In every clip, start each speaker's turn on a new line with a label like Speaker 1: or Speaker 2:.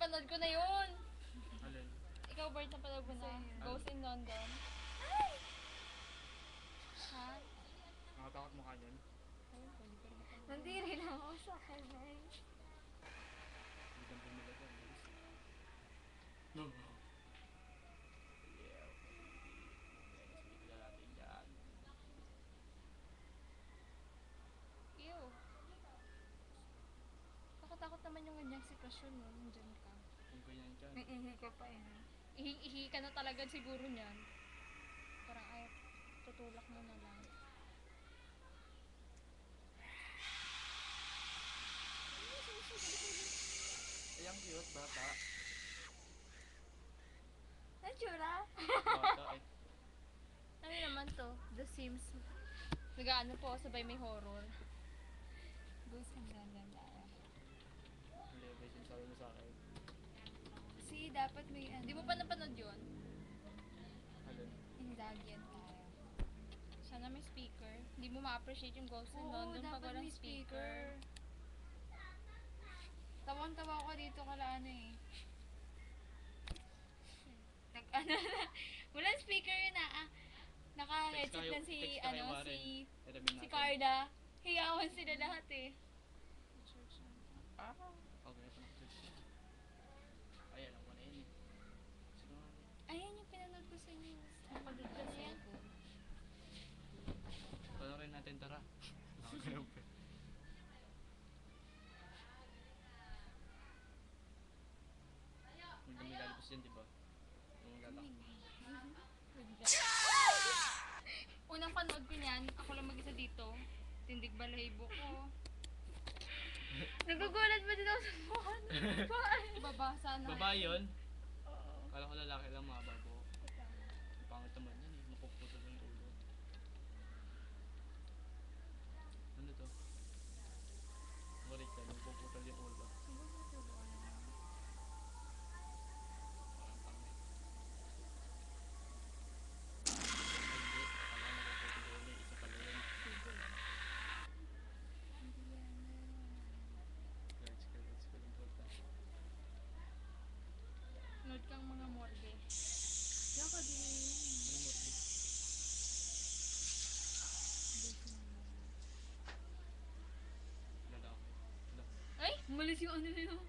Speaker 1: napanood ko na yun.
Speaker 2: Alin?
Speaker 1: Ikaw, Bert, napanood mo na. Ghost in London. Ha?
Speaker 2: Nakatakot mo kanyan?
Speaker 1: Ay, pwede ko rin.
Speaker 3: Nandiri lang ako sa kamay.
Speaker 2: Hindi kang pumila dyan. No.
Speaker 1: Ew. Nakatakot naman yung ganyang sitwasyon, no? Nandyan ka.
Speaker 2: Kung ganyan dyan.
Speaker 3: May ihi ka pa eh.
Speaker 1: Ihi-ihi ka na talaga siguro niyan. Parang ay, tutulak mo na lang.
Speaker 2: Ay, ang cute, bata.
Speaker 3: Natsura?
Speaker 2: Bata eh.
Speaker 1: Ano naman to? The Sims. Nagaano po, sabay may horror.
Speaker 3: Ghost in London tayo.
Speaker 2: Hindi, ba yung sabi mo sa akin?
Speaker 3: Kasi dapat may ano.
Speaker 1: Di mo pa napanood yun?
Speaker 2: Alin?
Speaker 3: Indagyan tayo.
Speaker 1: Sana may speaker. Hindi mo ma-appreciate yung Ghost in
Speaker 3: Oo,
Speaker 1: London pag
Speaker 3: dapat
Speaker 1: walang
Speaker 3: may
Speaker 1: speaker.
Speaker 3: Tawang-tawa ko dito kala ano eh. Nag ano na. Walang speaker yun ah. ah. Naka-headset lang si ano si si. Carda. Hiyawan sila lahat eh.
Speaker 2: Ah, okay, ito na. Ay, alam ko na yun eh. Sino nga yun?
Speaker 3: Ayan yung pinanood ko sa inyo.
Speaker 1: Napagod ka
Speaker 3: Ano
Speaker 1: sa
Speaker 3: yan?
Speaker 1: cellphone.
Speaker 2: Panoorin natin, tara. Nakakalaw pa. May dumi lalabas yan, di ba? Yung lalaki.
Speaker 1: Unang panood ko niyan, ako lang mag-isa dito. Tindig balahibo ko.
Speaker 3: Nagugulat ba din ako sa babae?
Speaker 1: Babasa na.
Speaker 2: Babae yun? Kala ko lalaki lang mga babo. Ang pangit naman yan eh. Mapuputol yung ulo. Ano to? Ngulit ka, mapuputol yung ulo. Parang pangit. Ay, Hindi, akala mapuputol yung ulo. Isa pala yun. Guys, guys, ko lang punta.
Speaker 1: Nood kang mga morgue.
Speaker 3: Yaka din.
Speaker 2: Ano mo, Rick? Lalaki. Lalaki.
Speaker 1: Ay! Malis yung ano na yun.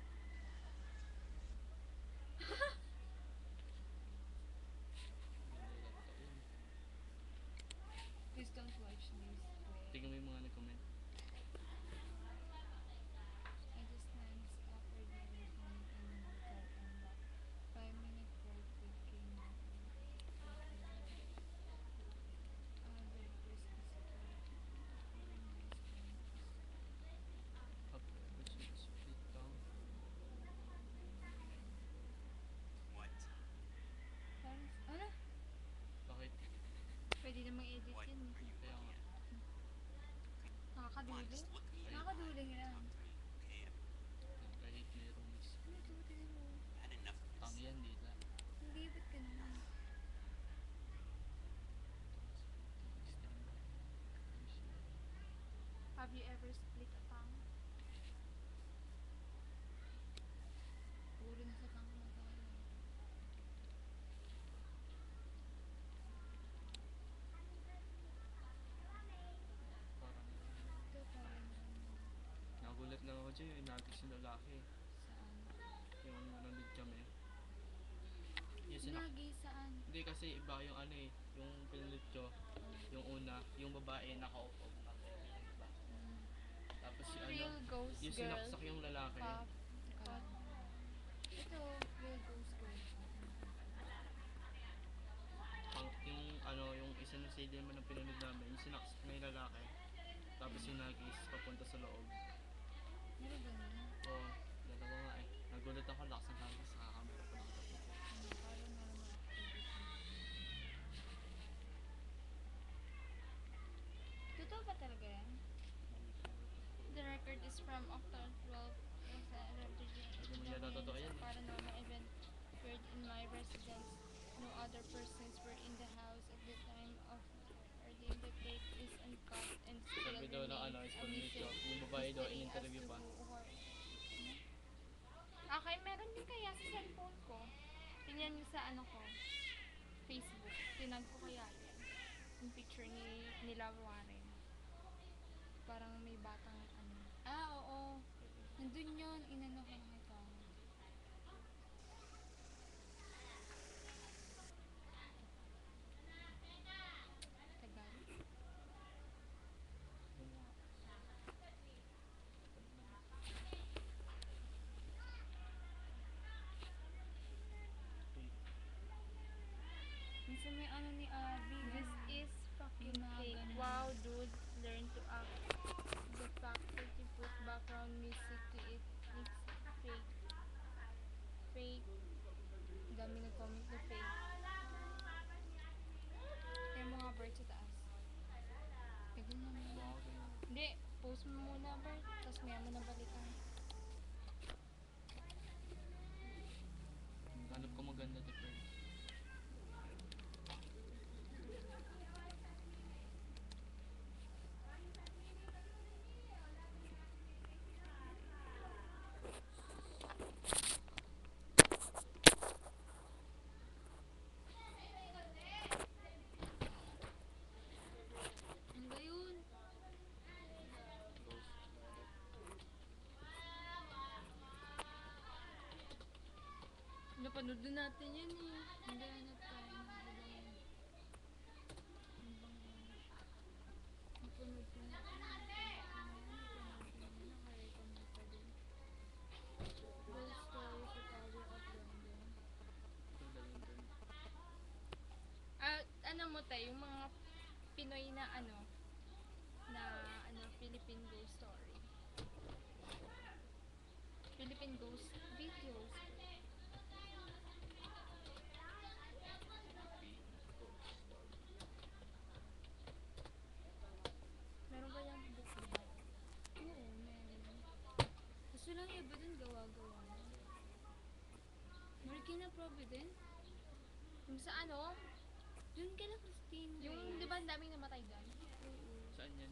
Speaker 3: Please don't watch this.
Speaker 2: Tingnan mo yung mga nag-comment.
Speaker 1: Nakakaduling.
Speaker 3: Nakakaduling lang.
Speaker 2: Kahit may rooms.
Speaker 3: Ano ito? Tingnan mo.
Speaker 2: Tang yan, di la.
Speaker 3: Hindi, ba't ganun?
Speaker 1: Have you ever split a tongue?
Speaker 3: Puro na sa tanga na tayo.
Speaker 2: Parang
Speaker 3: Ito parang
Speaker 2: nagulat lang ako dyan yung lalaki.
Speaker 3: saan?
Speaker 2: Yung nandun kami. Yung sinak...
Speaker 3: Sinagi saan?
Speaker 2: Hindi kasi iba yung ano eh. Yung pinulot ko. Yung una, yung babae nakaupo. Diba? Tapos yung ano,
Speaker 1: Real ghost
Speaker 2: yung
Speaker 1: girl.
Speaker 2: sinaksak yung lalaki.
Speaker 1: Pop.
Speaker 3: Ito, real ghost girl.
Speaker 2: Ang, yung ano, yung isa na sa naman ng pinunod namin, yung sinaksak na yung lalaki. Tapos yung nagis papunta sa loob. Oo, eh.
Speaker 3: Yan?
Speaker 1: The record is from October 12.
Speaker 2: Hindi mo yata totoo yan eh.
Speaker 1: Paranormal event occurred in my residence. No other persons were in the house at the time of. The is.
Speaker 2: Yung babae daw, in-interview pa.
Speaker 1: Okay, meron din kaya sa cellphone ko. Tingnan niyo sa ano ko. Facebook. Tinag ko kaya yan. Yung picture ni, nila Warren. Parang may batang ano.
Speaker 3: Ah, oo. Nandun yun. Inano ko.
Speaker 1: To act. The you put background music to it, it's fake. Fake. Dami nag-comment na fake. Yung mga bird sa taas.
Speaker 3: Tagal.
Speaker 2: Baka ganyan.
Speaker 1: Hindi, post mo muna, Bert. Tapos maya mo na balikan.
Speaker 2: Hanap ko maganda to friend.
Speaker 3: Ano ba yun?
Speaker 2: Ghost.
Speaker 1: Napanood na natin yan eh.
Speaker 3: Hindi, hanap tayo. Ba yun? Bang yun? Napanood ko na. Napanood ko na. Napanood ko na. Nakarecommend pa din. Ghost
Speaker 1: ano mo tayo, yung mga Pinoy na ano, na ano, Philippine ghost story. Philippine ghost videos. Meron ba yung book ba?
Speaker 3: Oo, meron. Gusto lang iba dun gawa-gawa mo. Marikina Providence?
Speaker 1: Yung sa ano,
Speaker 3: Dun kala Christine
Speaker 1: yung di ba ang daming namatay doon?
Speaker 3: Oo.
Speaker 2: Saan yan?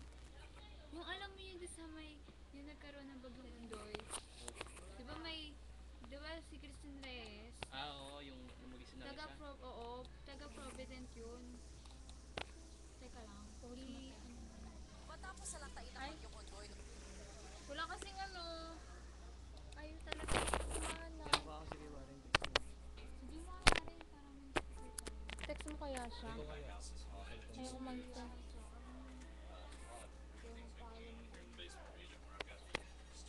Speaker 3: Yung alam mo yun doon sa may, yung nagkaroon ng bagyong Undoy. Di ba may, di ba si Christine Reyes?
Speaker 2: Ah, oo, yung lumagis na
Speaker 3: Taga. Pro, oo, taga Providence yun. Teka lang.
Speaker 1: Post mo
Speaker 3: I,
Speaker 1: tayo.
Speaker 3: ano,
Speaker 4: Matapos salatain
Speaker 1: Ay.
Speaker 4: ang yung kondoy,
Speaker 1: Wala kasing ano, ayun talaga
Speaker 2: kaya
Speaker 1: siya? Ayoko mag-text.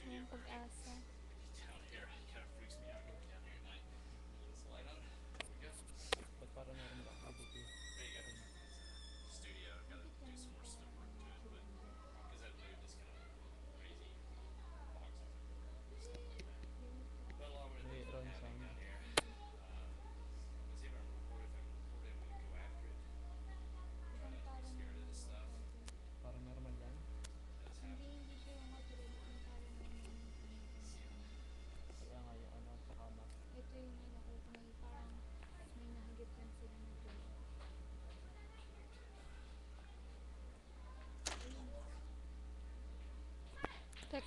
Speaker 1: Yung pag-asa.
Speaker 2: Ba't parang meron ba abot
Speaker 1: Ay.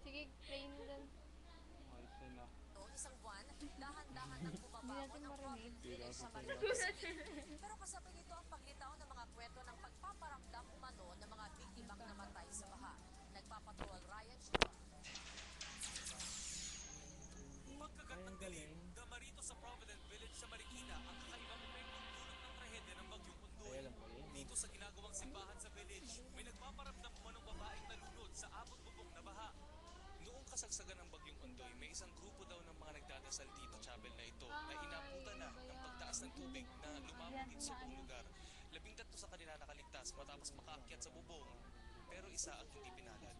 Speaker 1: Sige, play mo dun.
Speaker 2: Ayos
Speaker 4: no, isang buwan, dahan-dahan ang
Speaker 1: marinig.
Speaker 4: Providence Village sa Marikina. Pero kasabay nito ang paglitaw ng mga kwento ng pagpaparamdam umano ng mga biktimang namatay sa baha. Nagpapatrol Ryan Chua.
Speaker 5: Magkakapagdilim, damarito Dito sa ginagawang simbahan sa village, may nagpaparamdam umanong babaeng nalunod sa abot bubong na baha. Noong kasagsagan ng bagyong Undoy, may isang grupo daw ng mga nagdadasal dito chapel na ito na inabutan na ng pagtaas ng tubig na lumamagin sa buong lugar. Labing tatlo sa kanila nakaligtas matapos makaakyat sa bubong, pero isa ang hindi pinalad.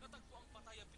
Speaker 5: Natagpo ang patay ang